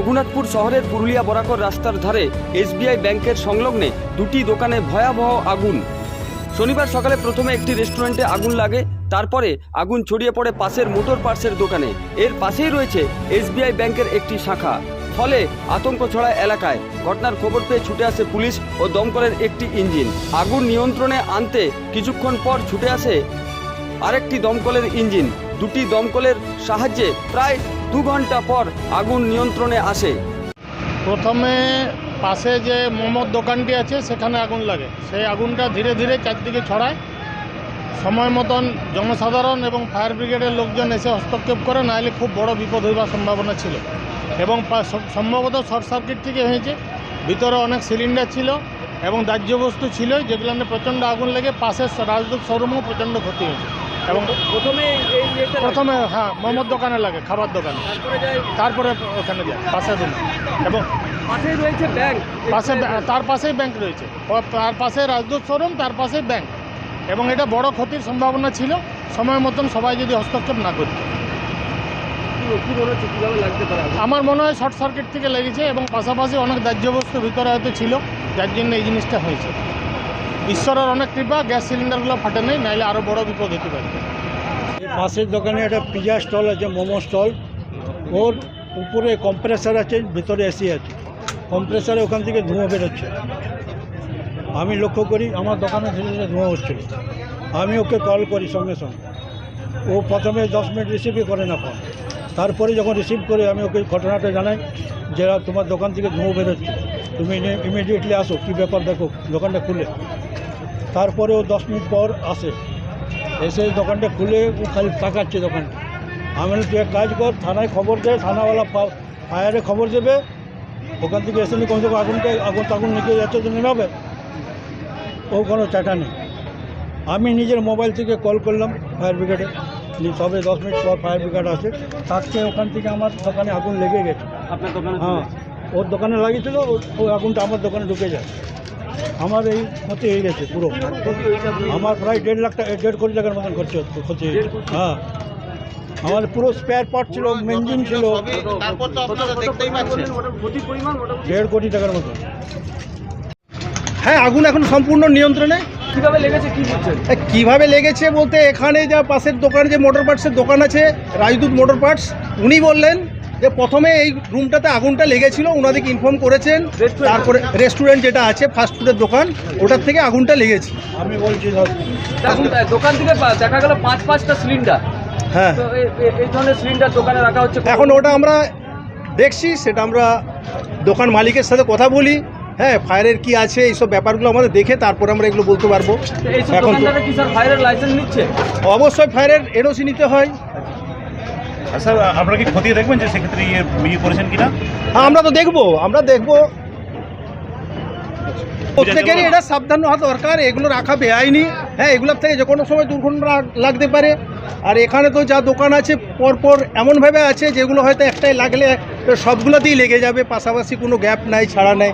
রঘুনাথপুর শহরের পুরুলিয়া বরাকর রাস্তার ধারে এসবিআই ব্যাংকের সংলগ্নে দুটি দোকানে ভয়াবহ আগুন। শনিবার সকালে প্রথমে একটি রেস্টুরেন্টে আগুন লাগে, তারপরে আগুন ছড়িয়ে পড়ে পাশের মোটর পার্সের দোকানে। এর পাশেই রয়েছে এসবিআই ব্যাংকের একটি শাখা। ফলে আতঙ্ক ছড়ায় এলাকায়। ঘটনার খবর পেয়ে ছুটে আসে পুলিশ ও দমকলের একটি ইঞ্জিন। আগুন নিয়ন্ত্রণে আনতে কিছুক্ষণ পর ছুটে আসে আরেকটি দমকলের ইঞ্জিন। দুটি দমকলের সাহায্যে প্রায় দু ঘণ্টা পর আগুন নিয়ন্ত্রণে আসে। প্রথমে পাশে যে মোমোর দোকানটি আছে, সেখানে আগুন লাগে। সেই আগুনটা ধীরে ধীরে চারদিকে ছড়ায়। সময় মতন জনসাধারণ এবং ফায়ার ব্রিগেডের লোকজন এসে হস্তক্ষেপ করে, নাহলে খুব বড় বিপদ হইবার সম্ভাবনা ছিল। এবং সম্ভবত শর্ট সার্কিট থেকে হয়েছে। ভিতরে অনেক সিলিন্ডার ছিল এবং দাহ্য বস্তু ছিল যেগুলো প্রচণ্ড আগুন লেগে পাশের রাজদূত শোরুমেও প্রচণ্ড ক্ষতি হয়েছে। এবং প্রথমে প্রথমে হ্যাঁ মোমোর দোকানে লাগে খাবার দোকানে। তারপরে ওখানে যায় পাশে রুম এবং পাশেই রয়েছে ব্যাংক। পাশে তার পাশেই ব্যাংক রয়েছে। তার পাশে রাজদূত শোরুম তার পাশেই ব্যাংক। এবং এটা বড় ক্ষতির সম্ভাবনা ছিল সময় মতন সবাই যদি হস্তক্ষেপ না করত। আমার মনে হয় শর্ট সার্কিট থেকে লেগেছে এবং পাশাপাশি অনেক দাহ্য বস্তু ভিতরে হয়তো ছিল যার জন্য এই জিনিসটা হয়েছে। ঈশ্বরের অনেক কৃপা, গ্যাস সিলিন্ডারগুলো ফাটে নেই নাহলে আরও বড় বিপদ হতে পারে। পাশের দোকানে একটা পিজা স্টল আছে, মোমো স্টল। ওর উপরে কম্প্রেসার আছে, ভিতরে এসি আছে। কম্প্রেসারে ওখান থেকে ধোঁয়া বেরোচ্ছে। আমি লক্ষ্য করি, আমার দোকানে ধীরে ধীরে ধোঁয়া হচ্ছিল আমি ওকে কল করি সঙ্গে সঙ্গে। ও প্রথমে দশ মিনিট রিসিভই করে না ফোন তারপরে যখন রিসিভ করে, আমি ওকে ঘটনাটা জানাই যে, তোমার দোকান থেকে ধোঁয়া বেরোচ্ছে। তুমি ইমিডিয়েটলি আসো। কী ব্যাপার দেখো? দোকানটা খুলে। তারপরে ও দশ মিনিট পর আসে। এসে দোকানটা খুলে ও খালি তাকাচ্ছে দোকানটা আমি তুই এক কাজ কর থানায় খবর দে থানাওয়ালা ফায়ারে খবর দেবে। ওখান থেকে এসে কমসে কম আগুনটা আগুন টাগুন নিতে যাচ্ছে তো নেবে ও কোনো চাটা নেই। আমি নিজের মোবাইল থেকে কল করলাম ফায়ার ব্রিগেডে। তবে দশ মিনিট পর ফায়ার ব্রিগেড আসে। তাকে ওখান থেকে আমার দোকানে আগুন লেগে গেছে। আপনার দোকানে হ্যাঁ ওর দোকানে লাগিয়েছিল ও- ওই আগুনটা আমার দোকানে ঢুকে যায়। আমার এই ক্ষতি হয়ে গেছে পুরো। আমার প্রায় দেড় লাখ টাকা দেড় কোটি টাকার মতন খরচ হচ্ছে ক্ষতি হ্যাঁ। আমার পুরো স্পেয়ার পার্ট ছিল মেঞ্জিন ছিল। ক্ষতির পরিমাণ মোটামুটি দেড় কোটি টাকার মতন। হ্যাঁ আগুন এখন সম্পূর্ণ নিয়ন্ত্রণে। কীভাবে লেগেছে কি বলছেন? কীভাবে লেগেছে বলতে এখানে যা পাশের দোকান যে মোটর পার্টসের দোকান আছে রাজদূত মোটর পার্টস উনি বললেন যে প্রথমে এই রুমটাতে আগুনটা লেগেছিল ওনাদেরকে ইনফর্ম করেছেন। তারপরে রেস্টুরেন্ট যেটা আছে ফাস্ট ফুডের দোকান ওটার থেকে আগুনটা লেগেছে। আমি বলছি দেখুন দোকান থেকে দেখা গেল পাঁচ পাঁচটা সিলিন্ডার হ্যাঁ। এই ধরনের সিলিন্ডার দোকানে রাখা হচ্ছে এখন ওটা আমরা দেখছি সেটা আমরা দোকান মালিকের সাথে কথা বলি। হ্যাঁ ফায়ারের কি আছে এইসব ব্যাপারগুলো আমাদের দেখে তারপরে আমরা এগুলো বলতে পারব। এখন তো- দোকানদারে কি স্যার ফায়ারের লাইসেন্স নিচ্ছে? অবশ্যই ফায়ারের এনওসি নিতে হয়। স্যার আপনারা কি খতিয়ে দেখবেন যে সেক্ষেত্রে ইয়ে ইয়ে করেছেন কিনা? হ্যাঁ আমরা তো দেখব আমরা দেখব। প্রত্যেকেরই এটা সাবধান হওয়া দরকার এগুলো রাখা বেআইনি। হ্যাঁ এগুলোর থেকে যে কোনো সময় দুর্ঘটনা লাগতে পারে। আর এখানে তো যা দোকান আছে পরপর এমনভাবে আছে যেগুলো হয়তো একটাই লাগলে সবগুলোতেই লেগে যাবে পাশাপাশি কোনো গ্যাপ নাই ছাড়া নাই।